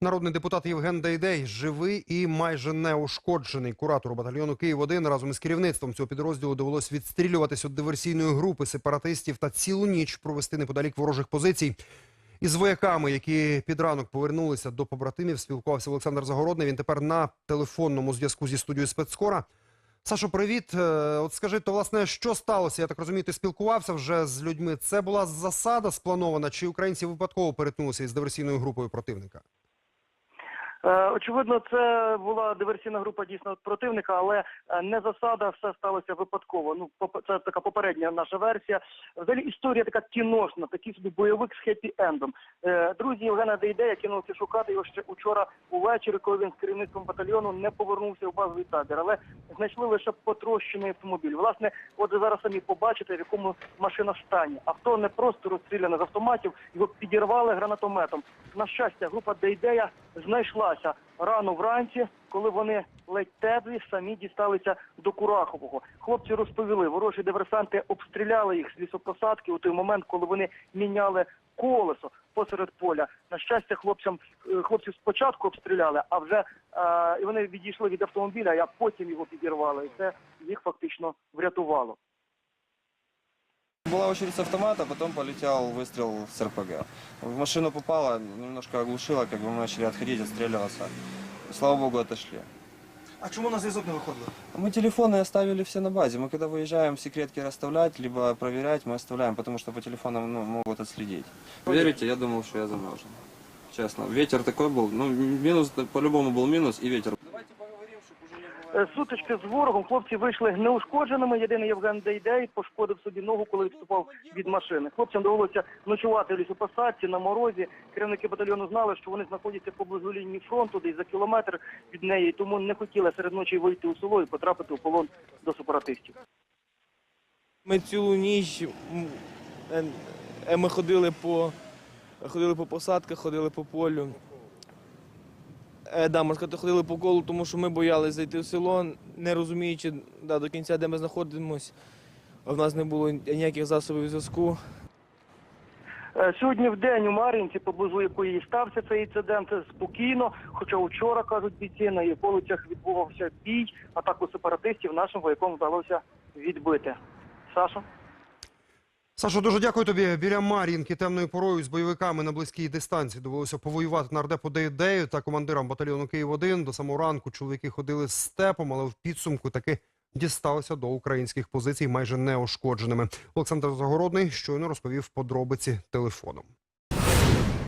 Народний депутат Євген Дейдей живий і майже неушкоджений. Куратору батальйону Київ 1 разом із керівництвом цього підрозділу довелось відстрілюватись від диверсійної групи сепаратистів та цілу ніч провести неподалік ворожих позицій. Із вояками, які під ранок повернулися до побратимів, спілкувався Олександр Загородний. Він тепер на телефонному зв'язку зі студією спецскора. Сашо, привіт. Е, От скажи, то власне що сталося? Я так розумію, ти спілкувався вже з людьми. Це була засада спланована, чи українці випадково перетнулися із диверсійною групою противника? Е, Очевидно, це була диверсійна група дійсно противника, але е, не засада, все сталося випадково. Ну, це така попередня наша версія. Взагалі історія така кіношна, такий собі бойовик з хеппі-ендом. Е, Друзі Євгена Дейдея кинулися шукати його ще учора увечері, коли він з керівництвом батальйону не повернувся в базовий табір. Але знайшли лише потрощений автомобіль. Власне, от ви зараз самі побачите, в якому машина стані. Авто не просто розстріляне з автоматів, його підірвали гранатометом. На щастя, група Дейдея знайшлася рано вранці, коли вони ледь теплі самі дісталися до Курахового. Хлопці розповіли, ворожі диверсанти обстріляли їх з лісопосадки у той момент, коли вони міняли колесо посеред поля. На щастя, хлопцям е, хлопців спочатку обстріляли, а вже е, і вони відійшли від автомобіля, а потім його підірвали. І це їх фактично врятувало. Была очередь с автомата, потом полетел выстрел с РПГ. В машину попало, немножко оглушило, как бы мы начали отходить, отстреливаться. Слава богу, отошли. А чому на зв'язок не виходили? Мы телефоны оставили все на базе. Мы когда выезжаем секретки расставлять, либо проверять, мы оставляем, потому что по телефонам ну, могут отследить. Верите, я думал, что я заморожен. Честно. Ветер такой был, ну минус, по-любому был минус и ветер. Сутички з ворогом хлопці вийшли неушкодженими. Єдиний Євген Дейдей пошкодив собі ногу, коли відступав від машини. Хлопцям довелося ночувати в лісопосадці на морозі. Керівники батальйону знали, що вони знаходяться поблизу лінії фронту, десь за кілометр від неї, тому не хотіли серед ночі вийти у село і потрапити у полон до сепаратистів. Ми цілу ніч е, е, ми ходили по, ходили по посадках, ходили по полю. Е, да, можна сказати, ходили по колу, тому що ми боялися зайти в село, не розуміючи да, до кінця, де ми знаходимося. В нас не було ніяких засобів зв'язку. Е, Сьогодні в день у Мар'їнці, поблизу якої стався цей інцидент, спокійно. Хоча вчора кажуть бійці, на її вулицях відбувався бій, атаку сепаратистів нашим воякам вдалося відбити. Саша? Сашо, дуже дякую тобі. Біля Мар'їнки темною порою з бойовиками на близькій дистанції довелося повоювати нардепу Дейдею та командирам батальйону Київ-1. До самого ранку чоловіки ходили степом, але в підсумку таки дісталися до українських позицій майже неошкодженими. Олександр Загородний щойно розповів подробиці телефоном.